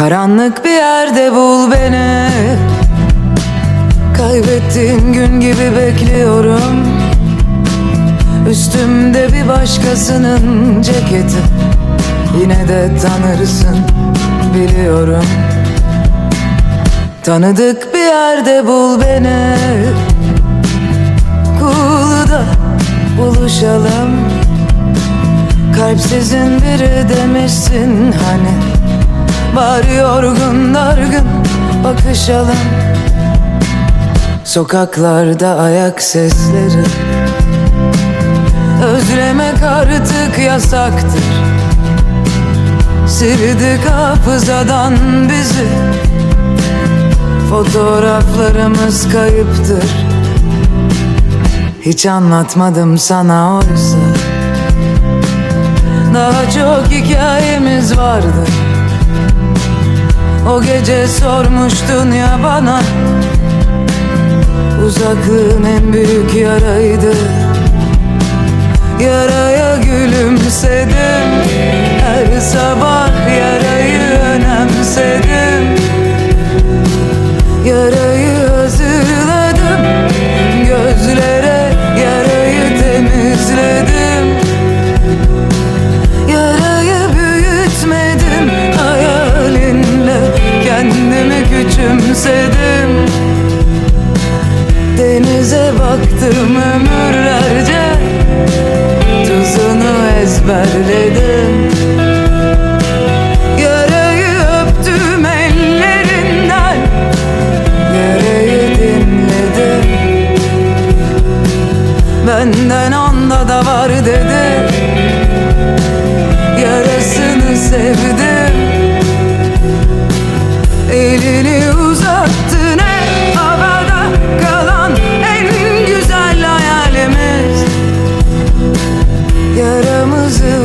Karanlık bir yerde bul beni. Kaybettiğim gün gibi bekliyorum. Üstümde bir başkasının ceketi. Yine de tanırsın biliyorum. Tanıdık bir yerde bul beni. Kulu'da buluşalım. Kalpsizin biri demişsin hani Var yorgun dargın bakışalım Sokaklarda ayak sesleri. Özlemek artık yasaktır. Sildik hafızadan bizi. Fotoğraflarımız kayıptır. Hiç anlatmadım sana oysa. Daha çok hikayemiz vardı O gece sormuştun ya bana Uzaklığın en büyük yaraydı. Yaraya gülümsedim Her sabah küçümsedim Denize baktım ömürlerce. Tuzunu ezberledim. Yarayı öptüm ellerinden. Yarayı dinledim. Benden onda da var dedi is